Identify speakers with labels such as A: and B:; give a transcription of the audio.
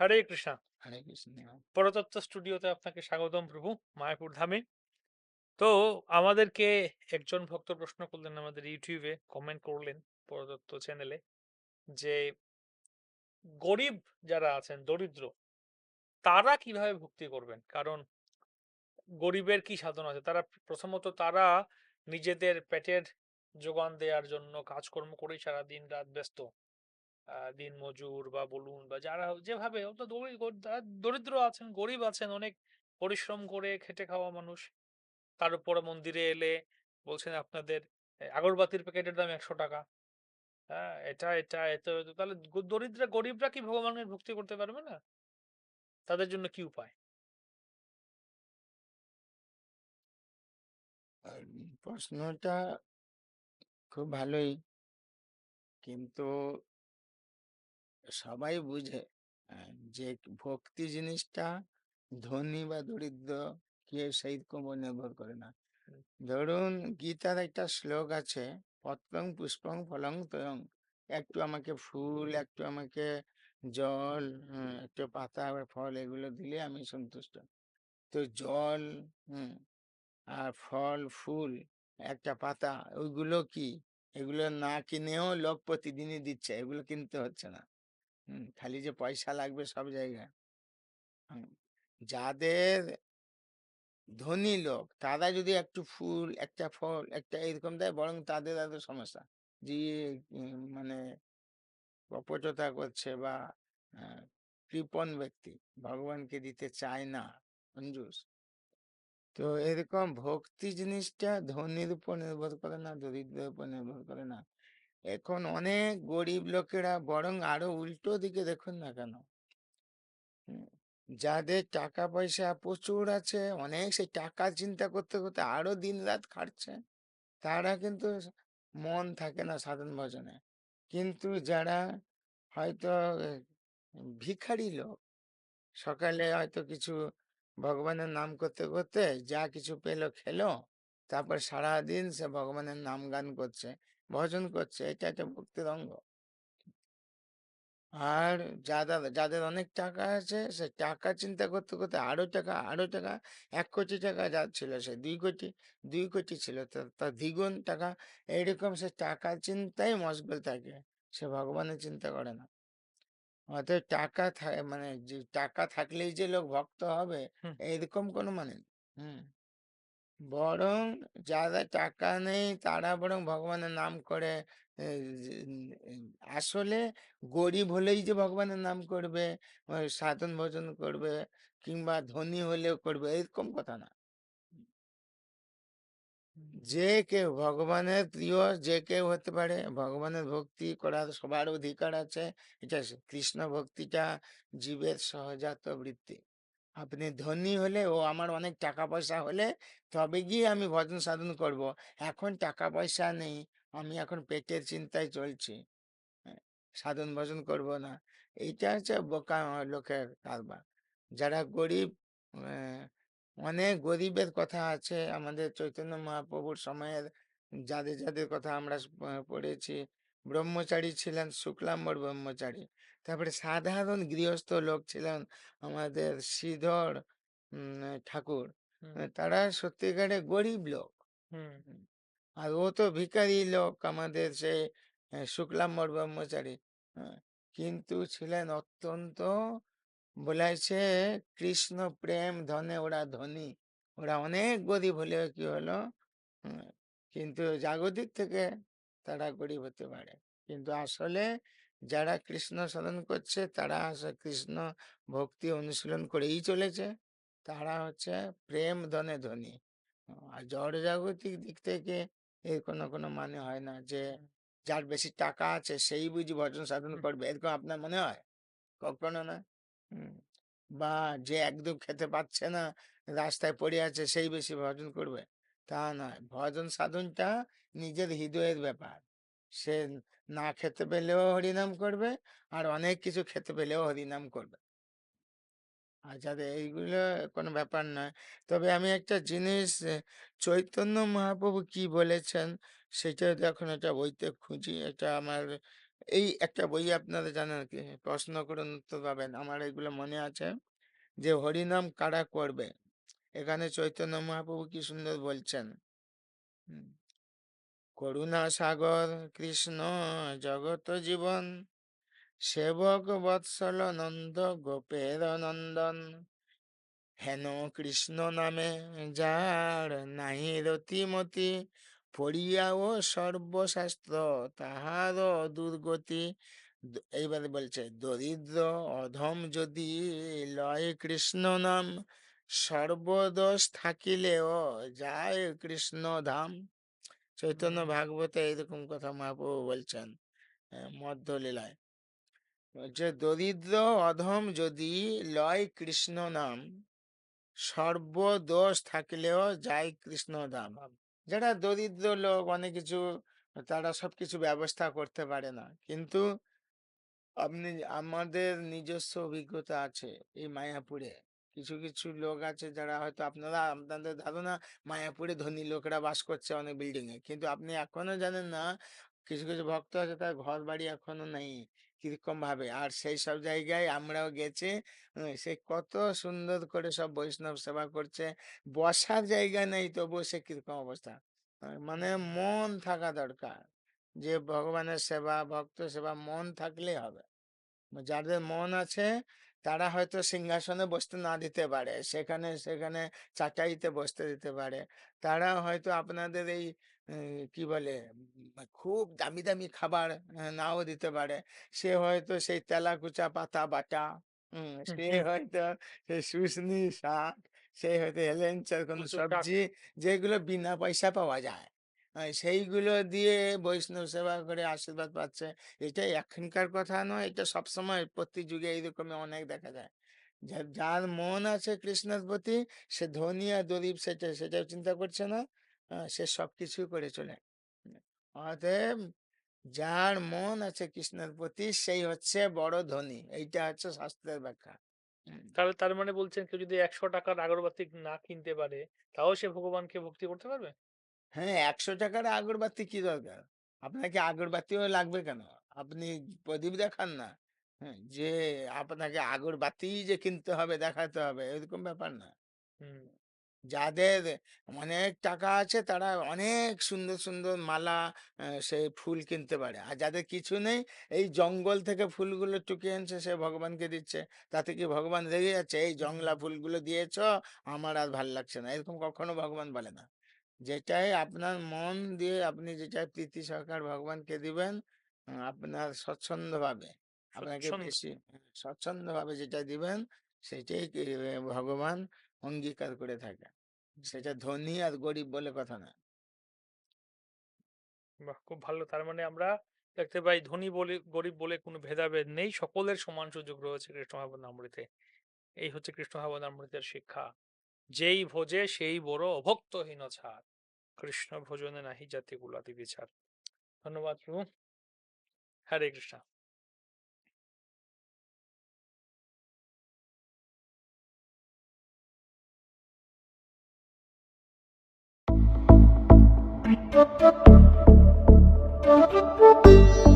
A: হরে কৃষ্ণা।
B: হরে কৃষ্ণ
A: পরতত্ত্ব স্টুডিওতে আপনাকে স্বাগতম প্রভু মায়াপুর ধামে। তো আমাদেরকে একজন ভক্ত প্রশ্ন করলেন আমাদের ইউটিউবে কমেন্ট করলেন পরতত্ত্ব চ্যানেলে যে গরিব যারা আছেন দরিদ্র তারা কীভাবে ভক্তি করবেন? কারণ গরিবের কি সাধন আছে? তারা প্রথমত তারা নিজেদের পেটের যোগান দেওয়ার জন্য কাজকর্ম করেই সারা দিন রাত ব্যস্ত। দিন মজুর বা বলুন বা যারা যেভাবে যারা দরিদ্র আছেন, গরিব আছেন, অনেক পরিশ্রম করে খেটে খাওয়া মানুষ। তার উপরে মন্দিরে এলে বলছেন আপনাদের আগরবাতির প্যাকেটের দাম একশো টাকা। হ্যাঁ এটা এটা, এত এত। তাহলে দরিদ্র, গরিবরা কি ভগবানের ভক্তি করতে পারবে না? তাদের জন্য কি উপায়?
B: প্রশ্নটা খুব ভালোই। কিন্তু সবাই বুঝে যে ভক্তি জিনিসটা ধনী বা দরিদ্র কে সেইরকম উপর নির্ভর করে না। ধরুন গীতার একটা শ্লোক আছে পত্রং পুষ্পং ফলং তয়ং একটু আমাকে ফুল একটু আমাকে জল একটু পাতা ফল এগুলো দিলে আমি সন্তুষ্ট। তো জল হুম আর ফল ফুল একটা পাতা ওইগুলো কি? এগুলো না কিনেও লোক প্রতিদিনই দিচ্ছে এগুলো কিনতে হচ্ছে না। খালি যে পয়সা লাগবে সব জায়গায়। হুম, যাদের ধনী লোক তারা যদি একটু ফুল একটা ফল একটা এরকম দেয় বরং তাদের এত সমস্যা যে মানে অপচতা করছে বা আহ, ব্যক্তি ভগবানকে দিতে চায় না কঞ্জুস তো এরকম ভক্তি জিনিসটা ধনীর উপর নির্ভর করে না দরিদ্রের উপর নির্ভর করে না। এখন অনেক গরিব লোকেরা বরং আরও উল্টো দিকে দেখুন না কেন? যাদের টাকা পয়সা প্রচুর আছে, অনেক সেই টাকা চিন্তা করতে করতে আরও দিন রাত খাটছে, তারা কিন্তু মন থাকে না সাধন ভজনে। কিন্তু যারা হয়তো ভিখারি লোক, সকালে হয়তো কিছু ভগবানের নাম করতে করতে যা কিছু পেল খেলো, তারপর সারাদিন সে ভগবানের নাম গান করছে। ভজন করছে এটা একটা ভক্তির অঙ্গ আর যাদের যাদের অনেক টাকা আছে সে টাকা চিন্তা করতে করতে আরও টাকা আরও টাকা এক কোটি টাকা যা ছিল সে দুই কোটি দুই কোটি ছিল তার দ্বিগুণ টাকা এইরকম সে টাকা চিন্তাই মশগুল থাকে সে ভগবানের চিন্তা করে না অতএব টাকা মানে যে টাকা থাকলেই যে লোক ভক্ত হবে
A: হুম।
B: এরকম কোনো মানে। হুম বরং যারা টাকা নেই, তারা বরং ভগবানের নাম করে আসলে গরিব হলেই যে ভগবানের নাম করবে সাধন ভজন করবে কিংবা ধনী হলেও করবে, এরকম কথা না। যে কেউ ভগবানের প্রিয়, যে কেউ হতে পারে, ভগবানের ভক্তি করার সবার অধিকার আছে। এটা কৃষ্ণ ভক্তিটা জীবের সহজাত বৃত্তি। আপনি ধনী হলে ও আমার অনেক টাকা পয়সা হলে তবে গিয়ে আমি ভজন সাধন করব। এখন টাকা পয়সা নেই আমি এখন পেটের চিন্তায় চলছি। হ্যাঁ, সাধন ভজন করব না। এইটা হচ্ছে বোকা লোকের কারবার। যারা গরিব আহ, অনেক গরিবের কথা আছে। আমাদের চৈতন্য মহাপ্রভুর সময়ের যাদের যাদের কথা আমরা পড়েছি। ব্রহ্মচারী ছিলেন শুক্লাম্বর ব্রহ্মচারী। তারপরে সাধারণ গৃহস্থ লোক ছিলেন আমাদের শ্রীধর ঠাকুর। তারা সত্যিকারে গরিব লোক। আর ও তো ভিখারি লোক আমাদের সে শুক্লাম্বর ব্রহ্মচারী। হ্যাঁ, কিন্তু ছিলেন অত্যন্ত বলেছে কৃষ্ণ প্রেম ধনে ওরা ধনী। ওরা অনেক গরিব হলেও কি হলো? হুম, কিন্তু জাগতিক থেকে তারা গরিব হতে পারে। কিন্তু আসলে যারা কৃষ্ণ সাধন করছে তারা আসলে কৃষ্ণ ভক্তি অনুশীলন করেই চলেছে। তারা হচ্ছে প্রেম ধনে ধনী। আর জড় জাগতিক দিক থেকে এর কোনো কোনো মানে হয় না যে যার বেশি টাকা আছে সেই বুঝি ভজন সাধন করবে এরকম আপনার মনে হয়? কখনো না? হুম। বা যে একদম খেতে পাচ্ছে না রাস্তায় পড়ে আছে সেই বেশি ভজন করবে? তা নয় ভজন সাধনটা নিজের হৃদয়ের ব্যাপার সে না খেতে পেলেও হরিনাম করবে আর অনেক কিছু খেতে পেলেও হরিনাম করবে আর যাদের এইগুলো কোনো ব্যাপার নয় তবে আমি একটা জিনিস চৈতন্য মহাপ্রভু কি বলেছেন সেটা এখন এটা বইতে খুঁজি, এটা আমার এই একটা বই আপনারা জানেন কি? প্রশ্ন করুন উত্তর পাবেন। আমার এগুলো মনে আছে যে হরিনাম কারা করবে? এখানে চৈতন্য মহাপ্রভু কি সুন্দর বলছেন। করুণা সাগর, কৃষ্ণ জগত জীবন, সেবক বৎসল নন্দ গোপের নন্দন, হেন কৃষ্ণ নামে যার নাহি রতিমতি পড়িয়াও সর্বশাস্ত্র তাহার দুর্গতি এইবারে বলছে, দরিদ্র অধম যদি লয় কৃষ্ণ নাম সর্বদোষ থাকিলেও যায় কৃষ্ণ ধাম চৈতন্য ভাগবতে এরকম কথা মহাপ্রভু বলছেন মধ্যলীলায়। যে দরিদ্র অধম যদি লয় কৃষ্ণ নাম সর্বদোষ থাকলেও যায় কৃষ্ণ ধাম যারা দরিদ্র লোক অনেক কিছু তারা সবকিছু ব্যবস্থা করতে পারে না। কিন্তু আপনি আমাদের নিজস্ব অভিজ্ঞতা আছে এই মায়াপুরে। কিছু কিছু লোক আছে যারা হয়তো আপনারা, আপনাদের ধারণা মায়াপুরে ধনী লোকরা বাস করছে অনেক বিল্ডিং এ। কিন্তু আপনি এখনও জানেন না, কিছু কিছু ভক্ত আছে তার ঘর বাড়ি এখনও নেই কীরকম ভাবে। আর সেই সব জায়গায় আমরাও গেছি সে কত সুন্দর করে সব বৈষ্ণব সেবা করছে। বসার জায়গা নেই, তবুও সে কীরকম অবস্থা। মানে মন থাকা দরকার। যে ভগবানের সেবা, ভক্ত সেবা মন থাকলে হবে। যাদের মন আছে তারা হয়তো সিংহাসনে বসতে না দিতে পারে। সেখানে সেখানে চাটাইতে বসতে দিতে পারে। তারা হয়তো আপনাদের এই কি বলে খুব দামি দামি খাবার নাও দিতে পারে। সে হয়তো সেই তেলাকুচা পাতা বাটা হুম, সে হয়তো সেই শুশনি শাক সে হয়তো হেলেঞ্চার কোনো সবজি যেগুলো বিনা পয়সা পাওয়া যায়। সেইগুলো দিয়ে বৈষ্ণব সেবা করে আশীর্বাদ পাচ্ছে। এটা এখনকার কথা নয়, এটা সবসময় প্রতি যুগে এইরকমই অনেক দেখা যায়। যার মন আছে কৃষ্ণের প্রতি, সে ধনী আর দরিব সেটা, সেটাও চিন্তা করছে না সে সবকিছু করে চলে। অতএব যার মন আছে কৃষ্ণের প্রতি, সেই হচ্ছে বড় ধনী। এইটা হচ্ছে শাস্ত্রের ব্যাখ্যা।
A: তাহলে তার মানে বলছেন কেউ যদি একশো টাকার আগরবাতি না কিনতে পারে, তাও সে ভগবানকে ভক্তি করতে পারবে?
B: হ্যাঁ একশো টাকার আগরবাতি কি দরকার? আপনাকে আগরবাতিও লাগবে কেন? আপনি প্রদীপ দেখান না। হ্যাঁ যে আপনাকে আগরবাতি যে কিনতে হবে দেখাতে হবে এরকম ব্যাপার না।
A: হুম।
B: যাদের অনেক টাকা আছে তারা অনেক সুন্দর সুন্দর মালা আহ, সে ফুল কিনতে পারে। আর যাদের কিছু নেই এই জঙ্গল থেকে ফুলগুলো টুকিয়ে আনছে সে ভগবানকে দিচ্ছে। তাতে কি ভগবান রেগে যাচ্ছে? এই জংলা ফুলগুলো দিয়েছ আমার আর ভালো লাগছে না। এরকম কখনো ভগবান বলে না। যেটাই আপনার মন দিয়ে আপনি যেটা প্রীতি সহকার ভগবানকে দিবেন আপনার স্বচ্ছন্দ ভাবে আপনাকে
A: স্বচ্ছন্দ
B: বেশি স্বচ্ছন্দ ভাবে যেটা দিবেন সেটাই ভগবান অঙ্গীকার করে থাকে সেটা ধনী আর গরিব বলে কথা না।
A: বাহ! খুব ভালো। তার মানে আমরা দেখতে পাই ধনী বলে গরিব বলে কোনো ভেদাভেদ নেই সকলের সমান সুযোগ রয়েছে কৃষ্ণ ভাবনামৃতে এই হচ্ছে কৃষ্ণ ভাবনামৃতের শিক্ষা। যেই ভোজে সেই বড় অভক্তহীন ছাড় কৃষ্ণ ভোজনে নাহি জাতি গুলাদি বিচার ধন্যবাদ প্রভু হরে কৃষ্ণ
C: Thank you.